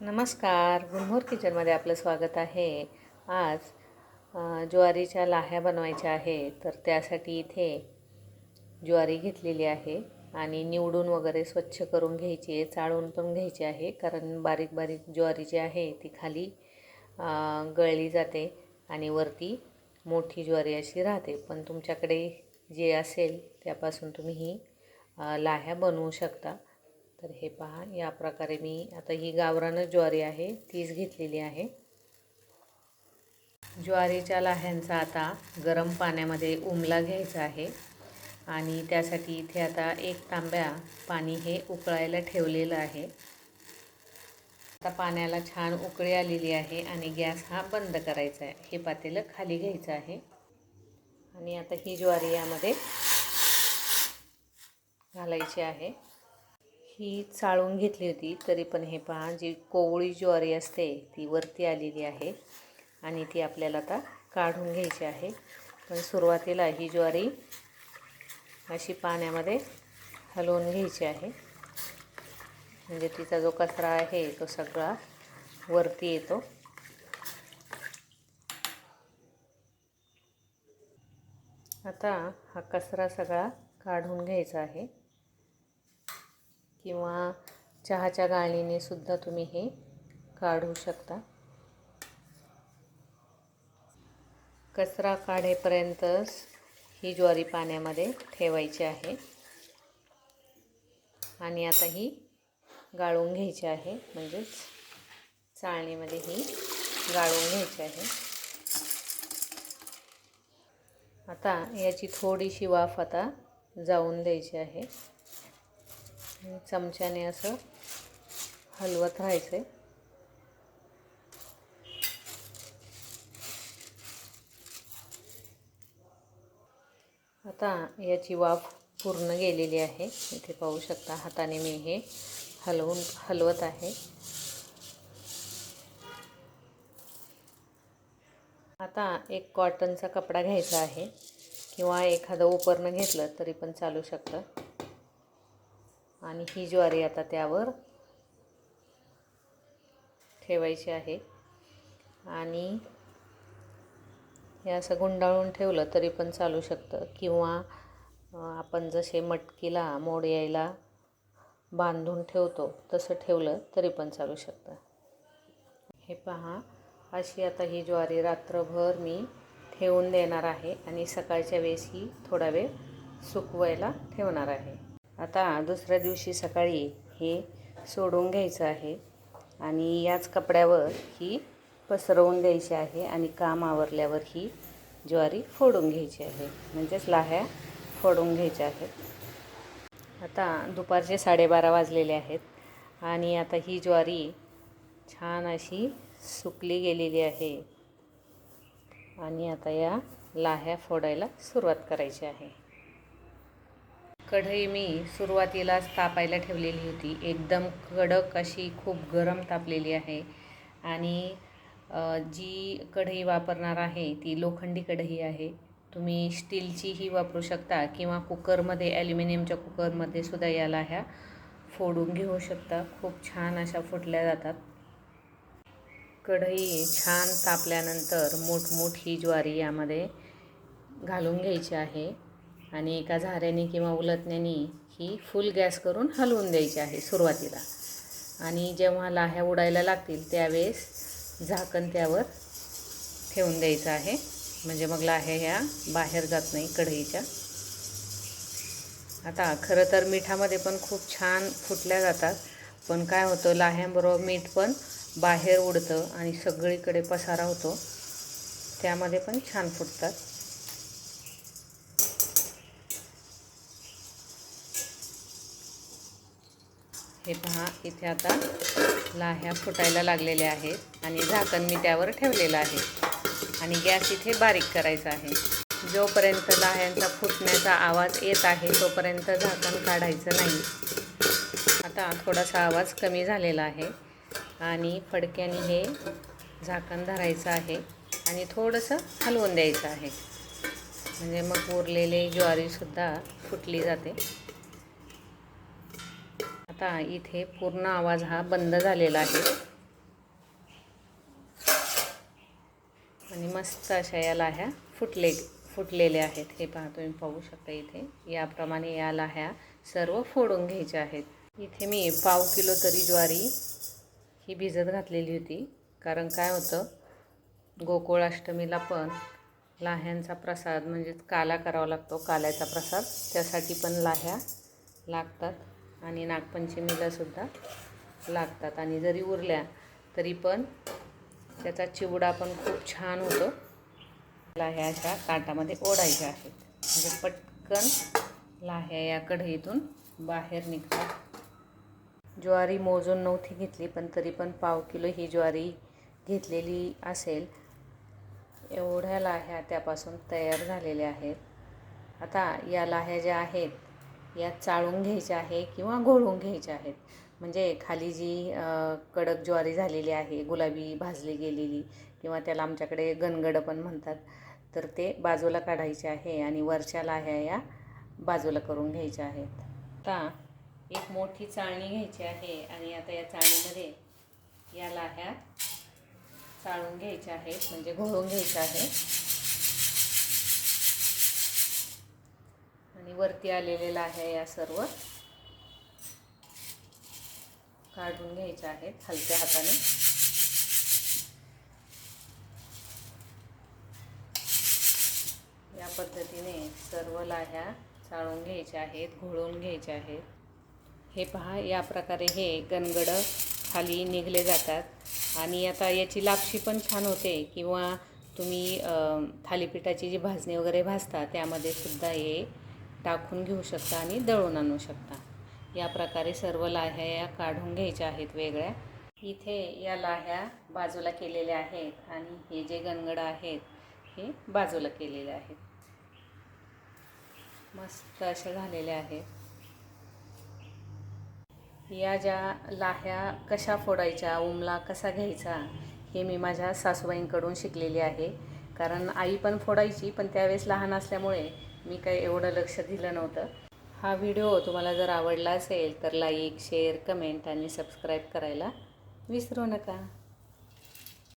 नमस्कार. गुलमोहर किचनमध्ये आपलं स्वागत आहे. आज ज्वारीच्या लाह्या बनवायच्या आहे तर त्यासाठी इथे ज्वारी घेतलेली आहे आणि निवडून वगैरे स्वच्छ करून घ्यायची आहे चाळून पण घ्यायची आहे. कारण बारीक बारीक ज्वारी जी आहे ती खाली गळली जाते आणि वरती मोठी ज्वारी अशी राहते. पण तुमच्याकडे जे असेल त्यापासून तुम्ही ही लाह्या बनवू शकता. तर हे पहा या प्रकारे मी आता ही गावरानं ज्वारी आहे तीच घेतलेली आहे. ज्वारीच्या लाह्यांचा आता गरम पाण्यामध्ये उमला घ्यायचा आहे आणि त्यासाठी इथे आता एक तांब्या पाणी हे उकळायला ठेवलेलं आहे. आता पाण्याला छान उकळी आलेली आहे आणि गॅस हा बंद करायचा आहे. हे पातेलं खाली घ्यायचं आहे. आणि आता ही ज्वारी यामध्ये घालायची आहे. ही चाळून घेतली होती तरी पण हे पहा जी कोवळी ज्वारी असते ती वरती आलेली आहे आणि ती आपल्याला आता काढून घ्यायची आहे. पण सुरुवातीला ही ज्वारी अशी पाण्यामध्ये हलवून घ्यायची आहे. म्हणजे तिचा जो कचरा आहे तो सगळा वरती येतो. आता हा कचरा सगळा काढून घ्यायचा आहे. किंवा चहाच्या गाळणीने सुद्धा तुम्ही हे काढू शकता. कचरा काढेपर्यंतच ही ज्वारी पाण्यामध्ये ठेवायची आहे. आणि आता ही गाळून घ्यायची आहे. म्हणजेच चाळणीमध्ये ही गाळून घ्यायची आहे. आता याची थोडीशी वाफ आता जाऊन द्यायची आहे. चमच्याने असं हलवत राहायचं आहे आता याची वाफ पूर्ण गेलेली आहे. इथे पाहू शकता हाताने मी हे हलवून हलवत आहे. आता एक कॉटनचा कपडा घ्यायचा आहे. किंवा एखादं उपरणं घेतलं तरी पण चालू शकतं. आणि ही ज्वारी आता त्यावर ठेवायची आहे. आणि हे असं गुंडाळून ठेवलं तरी पण चालू शकतं. किंवा आपण जसे मटकीला मोड यायला बांधून ठेवतो तसं ठेवलं तरी पण चालू शकतं. हे पहा अशी आता ही ज्वारी रात्रभर मी ठेवून देणार आहे आणि सकाळच्या वेळेस ही थोडा वेळ सुकवायला ठेवणार आहे. आता दुसऱ्या दिवशी सकाळी हे सोडून घ्यायचं आहे. आणि याच कपड्यावर ही पसरवून द्यायची आहे आणि काम आवरल्यावर ही ज्वारी फोडून घ्यायची आहे. म्हणजेच लाह्या फोडून घ्यायच्या आहेत. आता दुपारचे साडेबारा वाजलेले आहेत आणि आता ही ज्वारी छान अशी सुकली गेलेली आहे. आणि आता या लाह्या फोडायला सुरुवात करायची आहे. कढई मी सुरुवातीलाच तापायला ठेवलेली होती. एकदम कडक अशी खूप गरम तापलेली आहे. आणि जी कढई वापरणार आहे ती लोखंडी कढई आहे. तुम्ही स्टीलचीही वापरू शकता किंवा कुकरमध्ये ॲल्युमिनियमच्या कुकरमध्ये सुद्धा याला ह्या फोडून घेऊ शकता. खूप छान अशा फुटल्या जातात. कढई छान तापल्यानंतर मोठमोठी ज्वारी यामध्ये घालून घ्यायची आहे. आणि एका झाऱ्याने किंवा उलटण्याने ही फुल गॅस करून हलवून द्यायची आहे सुरुवातीला. आणि जेव्हा लाह्या उडायला लागतील त्यावेळेस झाकण त्यावर ठेवून द्यायचं आहे. म्हणजे मग लाह्या ह्या बाहेर जात नाही कढईच्या. आता खरं तर मिठामध्ये पण खूप छान फुटल्या जातात. पण काय होतं लाह्यांबरोबर मीठ पण बाहेर उडतं आणि सगळीकडे पसारा होतो. त्यामध्ये पण छान फुटतात. हे पहा इथे आता लाह्या फुटायला लागलेल्या आहेत आणि झाकण मी त्यावर ठेवलेलं आहे. आणि गॅस इथे बारीक करायचा आहे. जोपर्यंत लाह्यांचा फुटण्याचा आवाज येत आहे तोपर्यंत झाकण काढायचं नाही. आता थोडासा आवाज कमी झालेला आहे आणि फडक्याने हे झाकण धरायचं आहे आणि थोडंसं हलवून द्यायचं आहे. म्हणजे मग उरलेले ज्वारीसुद्धा फुटली जाते. आता इथे पूर्ण आवाज हा बंद झालेला आहे. आणि मस्त अशा या लाह्या फुटले फुटलेल्या आहेत. हे पहा तुम्ही पाहू शकता इथे. याप्रमाणे या लाह्या सर्व फोडून घ्यायच्या आहेत. इथे मी पाव किलो तरी ज्वारी ही भिजत घातलेली होती. कारण काय होतं गोकुळाष्टमीला पण लाह्यांचा प्रसाद म्हणजेच काला करावा लागतो काल्याचा प्रसाद. त्यासाठी पण लाह्या लागतात. आणि नागपंचमीलासुद्धा लागतात. आणि जरी उरल्या तरी पण त्याचा चिवडा पण खूप छान होतो. लाह्या अशा काटामध्ये ओढायच्या आहेत. म्हणजे पटकन लाह्या या कढईतून बाहेर निघतात. ज्वारी मोजून नव्हती घेतली पण तरी पण पाव किलो ही ज्वारी घेतलेली असेल. एवढ्या लाह्या त्यापासून तयार झालेल्या आहेत. आता या लाह्या ज्या आहेत या चाळून घ्यायच्या आहे किंवा घोळून घ्यायच्या आहेत. म्हणजे खाली जी कडक ज्वारी झालेली आहे गुलाबी भाजली गेलेली किंवा त्याला आमच्याकडे गनगडं पण म्हणतात तर ते बाजूला काढायचे आहे आणि वरच्या लाह्या या बाजूला करून घ्यायच्या आहेत. आता एक मोठी चाळणी घ्यायची आहे आणि आता या चाळणीमध्ये या लाह्या चाळून घ्यायच्या आहेत म्हणजे घोळून घ्यायच्या आहे वरती आलेलेलं आहे या सर्व. काढून घ्यायच्या आहेत हलक्या हाताने. या पद्धतीने सर्व लाह्या चाळून घ्यायच्या आहेत घोळून घ्यायच्या आहेत. हे पहा या प्रकारे हे गणगडं खाली निघले जातात. आणि आता याची लापशी पण छान होते. किंवा तुम्ही थालीपीठाची जी भाजणी वगैरे भाजता त्यामध्ये सुद्धा हे टाकून घेऊ शकता आणि दळून आणू शकता. या प्रकारे सर्व लाह्या या काढून घ्यायच्या आहेत वेगळ्या. इथे या लाह्या बाजूला केलेल्या आहेत आणि हे जे गणगडं आहेत हे बाजूला केलेले आहेत. मस्त असे झालेले आहेत. या ज्या लाह्या कशा फोडायच्या उमला कसा घ्यायचा हे मी माझ्या सासूबाईंकडून शिकलेली आहे. कारण आई पण फोडायची पण त्यावेळेस लहान असल्यामुळे मी काही एवढं लक्ष दिलं नव्हतं. हा व्हिडिओ तुम्हाला जर आवडला असेल तर लाईक शेअर कमेंट आणि सबस्क्राईब करायला विसरू नका.